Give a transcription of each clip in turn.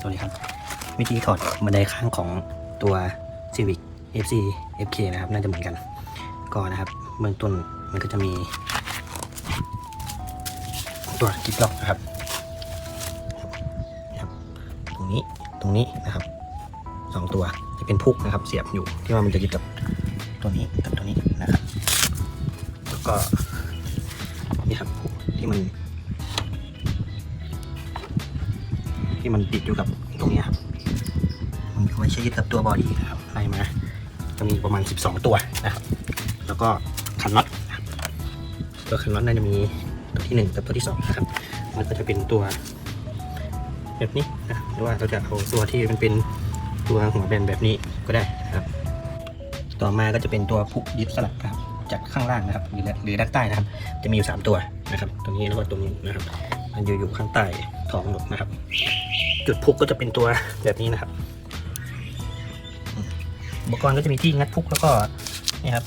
สวัสดีครับ วิธีถอดบันไดข้างของตัว Civic FC FK นะครับ น่าจะเหมือนกัน ก็นะครับ เบื้องต้นมันก็จะมี ตัวกิ๊บล็อกนะครับนะครับ ตรงนี้ตรงนี้นะครับสองตัวจะเป็นพุกนะครับ เสียบอยู่ที่ว่ามันจะยึดกับตัวนี้กับตัวนี้นะครับ แล้วก็นี่ครับพุกที่มัน ที่มันติดอยู่กับตรงนี้ครับมันไว้ใช้ยึดกับตัวบอดี้นะครับไล่มาจะมีประมาณ 12 ตัวนะครับ แล้วก็คันน็อตนะครับตัวคันน็อตน่าจะมีตัวที่ 1 กับตัวที่2นะครับมันก็จะเป็นตัว แบบนี้นะหรือว่าเราจะเอาตัวที่มันเป็นตัวหัวแบนแบบนี้ก็ได้นะครับ ต่อมาก็จะเป็นตัวพุกยึดสลักครับจากข้างล่างนะครับหรือหรือด้านใต้นะครับ จะมีอยู่ 3 ตัวนะครับ ตรงนี้แล้วก็ตรงนี้นะครับ มันอยู่อยู่ข้างใต้ท้องหนกนะครับ จุดพุกก็จะเป็นตัวแบบนี้นะครับ อุปกรณ์ก็จะมีที่งัดพุกแล้วก็นี่ครับ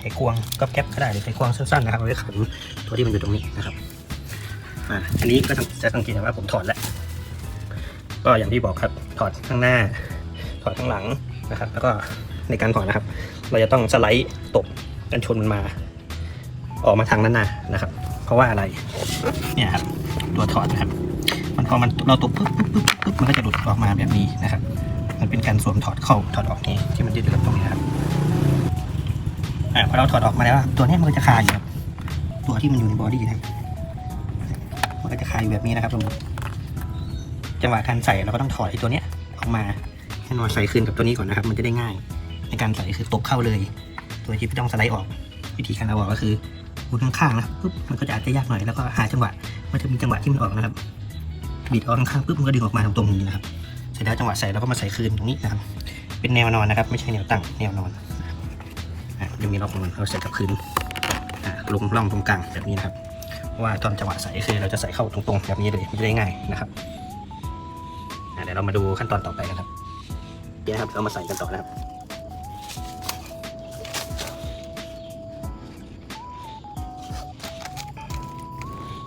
ไขควงก็แก๊บก็ได้หรือไขควงสั้นๆนะครับเอาไว้ขันตัวที่มันอยู่ตรงนี้นะครับอ่าอันนี้ก็จะสังเกตว่าผมถอดแล้ว ก็อย่างที่บอกครับถอดข้างหน้า ถอดข้างหลังนะครับ แล้วก็ในการถอดนะครับ เราจะต้องสไลด์ตบกันชนมันมา ออกมาทางนั้นนะนะครับ เพราะว่าอะไรเนี่ยครับ ตัวถอดนะครับ มันพอมันเราตบปุ๊บปุ๊บปุ๊บปุ๊บมันก็จะหลุดออกมาแบบนี้นะครับ มันเป็นการสวมถอดเข้าถอดออกนี่ที่มันยึดอยู่กับตรงนี้ครับอ่าพอเราถอดออกมาแล้วตัวนี้มันก็จะคาอยู่ครับตัวที่มันอยู่ในบอดี้นะครับมันก็จะคาอยู่แบบนี้นะครับผมจังหวะการใส่เราก็ต้องถอดไอ้ตัวเนี้ยออกมาให้มันใส่คืนกับตัวนี้ก่อนนะครับ มันจะได้ง่าย ในการใส่คือตบเข้าเลย ตัวที่ไม่ต้องสไลด์ออก วิธีการเอาออกก็คือ มุดข้างๆนะปุ๊บมันก็จะอาจจะยากหน่อยแล้วก็หาจังหวะมันจะมีจังหวะที่มันออกนะครับบิดออกข้างๆปุ๊บมันก็ดึงออกมาตรงๆนี้นะครับเสร็จแล้วจังหวะใส่เราก็มาใส่คืนตรงนี้นะครับ เป็นแนวนอนนะครับ ไม่ใช่แนวตั้งแนวนอนนะครับอะจะมีล็อกของมันเราใส่กับคืนอะลงร่องตรงกลางแบบนี้นะครับเพราะว่าตอนจังหวะใส่คือเราจะใส่เข้าตรงๆแบบนี้เลยมันจะได้ง่ายนะครับเดี๋ยวเรามาดูขั้นตอนต่อไปกันครับเดี๋ยวครับเรามาใส่กันต่อนะครับ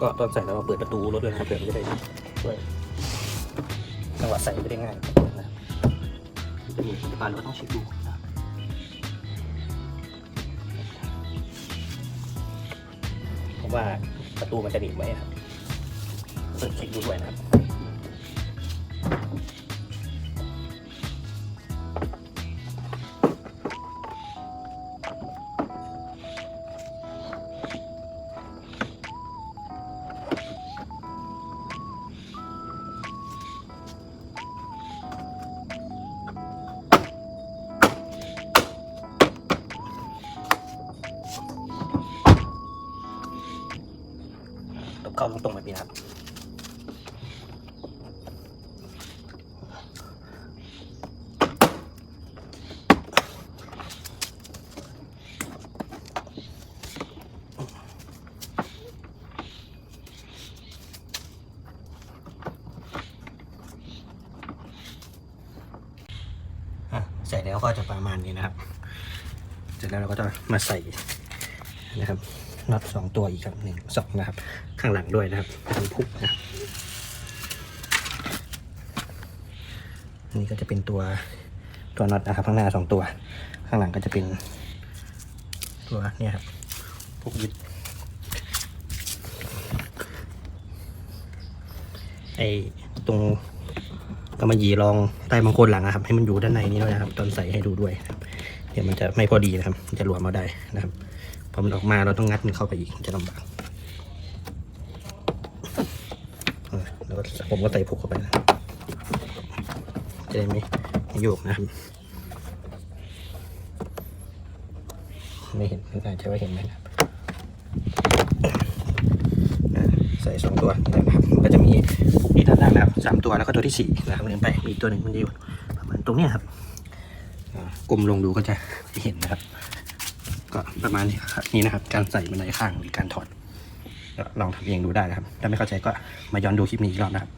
ก็ตอนใส่เรามาเปิดประตูรถด้วยนะครับเผื่อมันจะได้ช่วยจังหวะใส่ไม่ได้ง่ายนะครับจะมีสะพานเราก็ต้องเช็คดูนะครับเพราะว่าประตูมันจะหนีบไว้ครับเปิดเช็คดูด้วยนะครับ เข้าตรงๆแบบนี้นะครับ ใส่แล้วก็จะประมาณนี้นะครับ เสร็จแล้วเราก็จะมาใส่นะครับ น็อตสองตัวอีกครับหนึ่งสองนะครับ ข้างหลังด้วยนะครับเป็นพุกนะครับนี่ก็จะเป็นตัวตัวน็อตนะครับ ข้างหน้าสองตัว ข้างหลังก็จะเป็นตัวเนี่ยครับพุกยึดไอ้ตรงกำมะหยี่รองใต้บางคนหลังนะครับ ให้มันอยู่ด้านในนี้ด้วยนะครับ ตอนใส่ให้ดูด้วยนะครับเดี๋ยวมันจะไม่พอดีนะครับ จะหลวมมาได้นะครับ พอมันออกมาเราต้องงัดมันเข้าไปอีกจะลำบากแล้วก็ผมก็ใส่ผูกเข้าไปนะจะได้ไม่ไม่โยกนะไม่เห็นไม่อาจจะว่าเห็นไหมนะใส่สองตัวนะครับก็จะมีผูกที่ด้านล่างนะครับสามตัวแล้วก็ตัวที่สี่นะครับลืมไปมีตัวหนึ่งมันอยู่ประมาณตรงนี้ครับกลมลงดูก็จะเห็นนะครับ ก็ประมาณนี้ครับนี่นะครับ การใส่บันไดข้างหรือการถอดก็ลองทำเองดูได้นะครับ ถ้าไม่เข้าใจก็มาย้อนดูคลิปนี้อีกรอบนะครับ